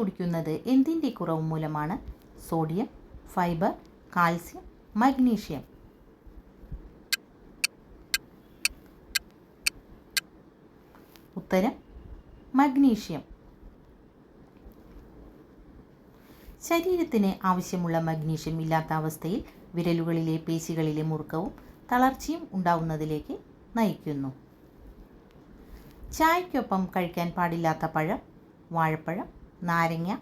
തുടിക്കുന്നത് എന്തിന്റെ കുറവ് മൂലമാണ്? Sodium fibre calcium magnesium. ഉത്തരം മഗ്നീഷ്യം. ശരീരത്തിന് ആവശ്യമുള്ള മഗ്നീഷ്യം ഇല്ലാത്ത അവസ്ഥയിൽ വിരലുകളിലെ പേശികളിലെ മുറുക്കവും തളർച്ചയും ഉണ്ടാവുന്നതിലേക്ക് നയിക്കുന്നു. ചായക്കൊപ്പം കഴിക്കാൻ പാടില്ലാത്ത പഴം വാഴപ്പഴം നാരങ്ങ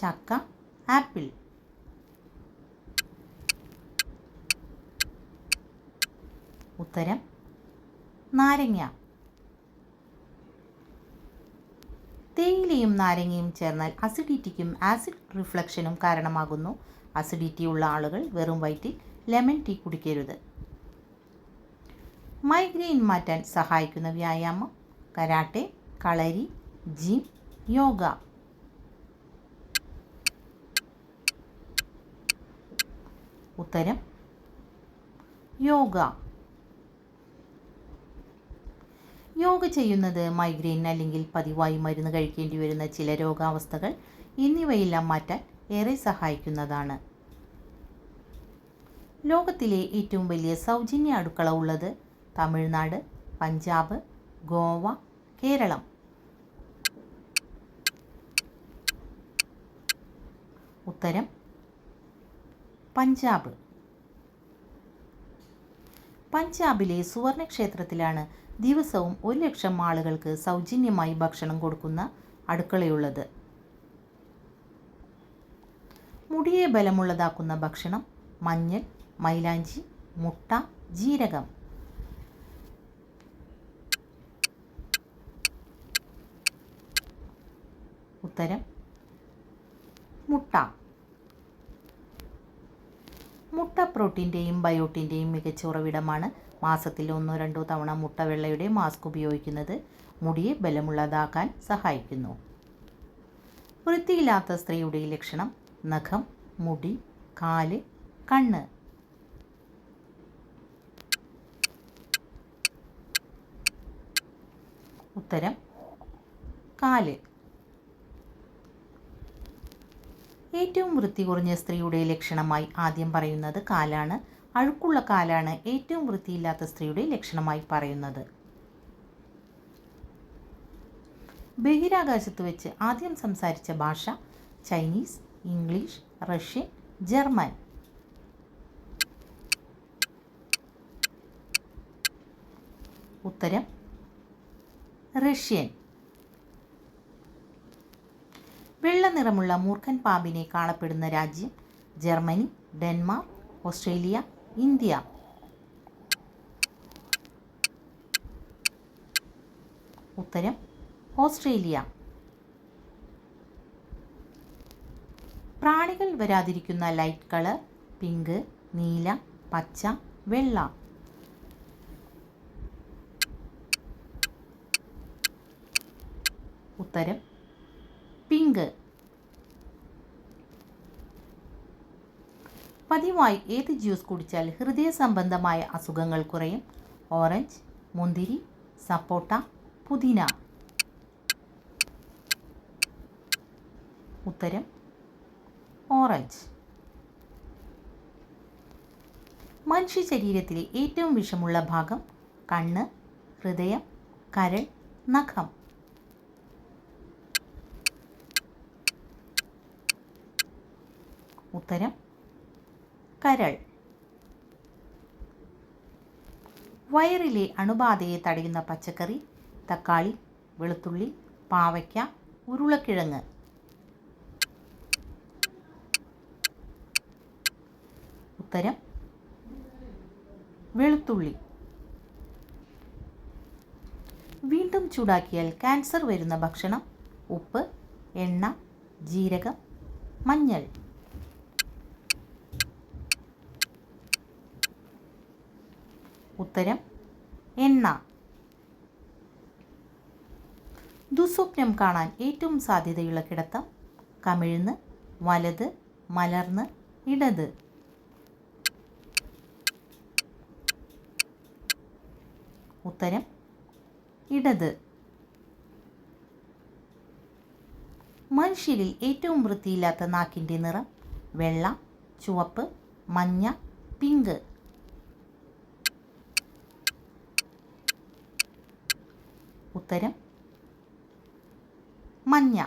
ചക്ക ആപ്പിൾ. ഉത്തരം നാരങ്ങ. തേയിലയും നാരങ്ങയും ചേർന്നാൽ അസിഡിറ്റിക്കും ആസിഡ് റിഫ്ലക്ഷനും കാരണമാകുന്നു. അസിഡിറ്റി ഉള്ള ആളുകൾ വെറും വയറ്റിൽ ലെമൺ ടീ കുടിക്കരുത്. മൈഗ്രെയിൻ മാറ്റാൻ സഹായിക്കുന്ന വ്യായാമം കരാട്ടെ കളരി ജിം യോഗ. ഉത്തരം യോഗ. യോഗ ചെയ്യുന്നത് മൈഗ്രെയിൻ അല്ലെങ്കിൽ പതിവായി മരുന്ന് കഴിക്കേണ്ടി വരുന്ന ചില രോഗാവസ്ഥകൾ എന്നിവയെല്ലാം മാറ്റാൻ ഏറെ സഹായിക്കുന്നതാണ്. ലോകത്തിലെ ഏറ്റവും വലിയ സൗജന്യ അടുക്കള ഉള്ളത് തമിഴ്നാട് പഞ്ചാബ് ഗോവ കേരളം. ഉത്തരം പഞ്ചാബ്. പഞ്ചാബിലെ സുവർണക്ഷേത്രത്തിലാണ് ദിവസവും ഒരു ലക്ഷം ആളുകൾക്ക് സൗജന്യമായി ഭക്ഷണം കൊടുക്കുന്ന അടുക്കളയുള്ളത്. മുടിയെ ബലമുള്ളതാക്കുന്ന ഭക്ഷണം മഞ്ഞൾ മൈലാഞ്ചി മുട്ട ജീരകം. ഉത്തരം മുട്ട. മുട്ട പ്രോട്ടീന്റെയും ബയോട്ടിന്റെയും മികച്ച ഉറവിടമാണ്. മാസത്തിൽ ഒന്നോ രണ്ടോ തവണ മുട്ട വെള്ളയുടെ മാസ്ക് ഉപയോഗിക്കുന്നത് മുടിയെ ബലമുള്ളതാക്കാൻ സഹായിക്കുന്നു. വൃത്തിയില്ലാത്ത സ്ത്രീയുടെ ലക്ഷണം നഖം മുടി കാൽ കണ്ണ്. ഉത്തരം കാൽ. ഏറ്റവും വൃത്തി കുറഞ്ഞ സ്ത്രീയുടെ ലക്ഷണമായി ആദ്യം പറയുന്നത് കാലാണ്. അഴുക്കുള്ള കാലാണ് ഏറ്റവും വൃത്തിയില്ലാത്ത സ്ത്രീയുടെ ലക്ഷണമായി പറയുന്നത്. ബഹിരാകാശത്ത് വെച്ച് ആദ്യം സംസാരിച്ച ഭാഷ ചൈനീസ് ഇംഗ്ലീഷ് റഷ്യൻ ജർമ്മൻ. ഉത്തരം റഷ്യൻ. വെള്ള നിറമുള്ള മൂർഖൻ പാമ്പിനെ കാണപ്പെടുന്ന രാജ്യം ജർമ്മനി ഡെൻമാർക്ക് ഓസ്ട്രേലിയ ഇന്ത്യ. ഉത്തരം ഓസ്ട്രേലിയ. പ്രാണികൾ വരാതിരിക്കുന്ന ലൈറ്റ് കളർ പിങ്ക് നീല പച്ച വെള്ള. ഉത്തരം പിങ്ക് പതിവായി ഏത് ജ്യൂസ് കുടിച്ചാൽ ഹൃദയ സംബന്ധമായ അസുഖങ്ങൾ കുറയും? ഓറഞ്ച് മുന്തിരി സപ്പോട്ട പുതിന. ഉത്തരം ഓറഞ്ച്. മനുഷ്യ ശരീരത്തിലെ ഏറ്റവും വിഷമുള്ള ഭാഗം കണ്ണ് ഹൃദയം കരൾ നഖം. ഉത്തരം കരൾ. വയറിലെ അണുബാധയെ തടയുന്ന പച്ചക്കറി തക്കാളി വെളുത്തുള്ളി പാവയ്ക്ക ഉരുളക്കിഴങ്ങ്. ഉത്തരം വെളുത്തുള്ളി. വീണ്ടും ചൂടാക്കിയാൽ ക്യാൻസർ വരുന്ന ഭക്ഷണം ഉപ്പ് എണ്ണ ജീരകം മഞ്ഞൾ. ഉത്തരം എണ്ണ. ദുസ്വപ്നം കാണാൻ ഏറ്റവും സാധ്യതയുള്ള കിടത്തം കമിഴ്ന്ന് വലത് മലർന്ന് ഇടത്. ഉത്തരം ഇടത്. മനുഷ്യരിൽ ഏറ്റവും വൃത്തിയില്ലാത്ത നാക്കിന്റെ നിറം വെള്ള ചുവപ്പ് മഞ്ഞ പിങ്ക്. ഉത്തരം മഞ്ഞ.